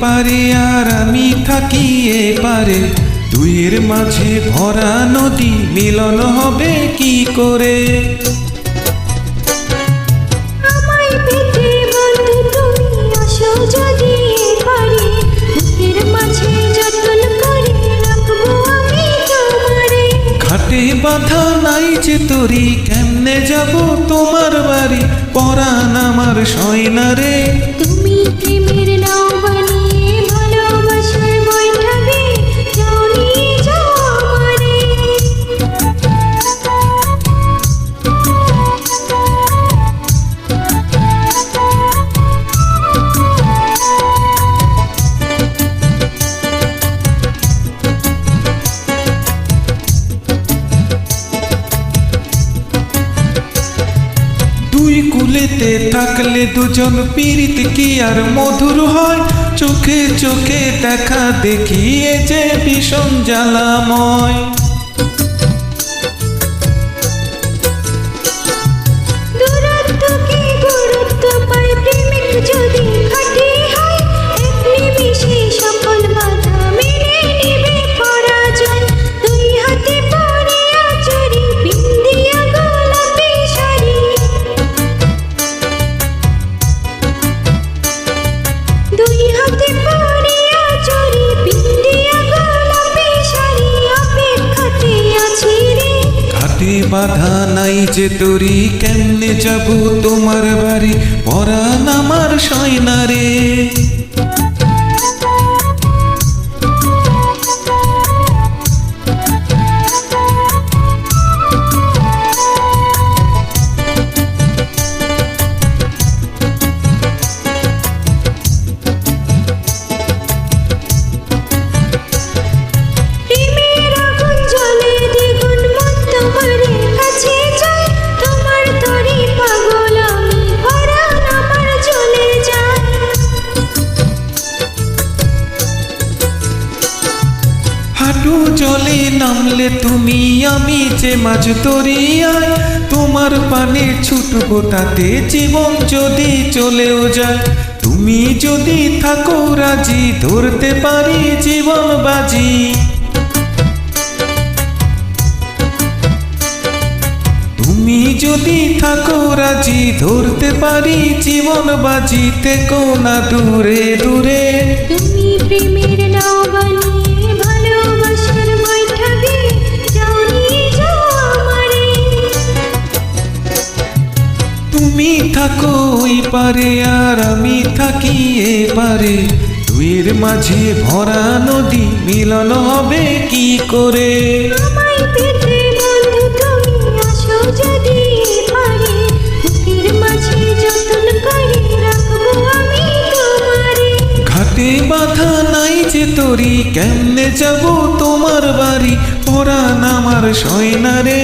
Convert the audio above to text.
পারে আর আমি থাকি এ পারে দুইয়ের মাঝে ভরা নদী মিলন হবে কি করে? পারে ঘাটে বাঁধা নাই যে তরি কেমনে যাব তোমার বাড়ি? পরাণ আমার সয়না রে তুমি প্রেমের নাও কুলেতে থাকলে দুজন পীড়িত কি আর মধুর হয়? চোখে চোখে দেখা দেখিয়ে যে ভীষণ জ্বালাময়। বাধা নাই যে তোরি কেমনে যাব তোমার বাড়ি? পরাণ আমার সয়না রে। নামলে তুমি আমি যে মাঝ তরিয়ায়, তোমার পানে ছুটবো তাতে জীবন যদি চলেও যায়। তুমি যদি থাকো রাজি, ধরতে পারি জীবন বাজি। তুমি যদি থাকো রাজি, ধরতে পারি জীবন বাজি, থেকো না দূরে দূরে। তুমি থাকো ওই পারে আর আমি থাকি এ পারে। দুইয়ের মাঝে ভরা নদী মিলন হবে কি করে? পারে। ঘাটে বাধা নাই যে তরি কেমনে যাব তোমার বাড়ি? পরাণ আমার সয়না রে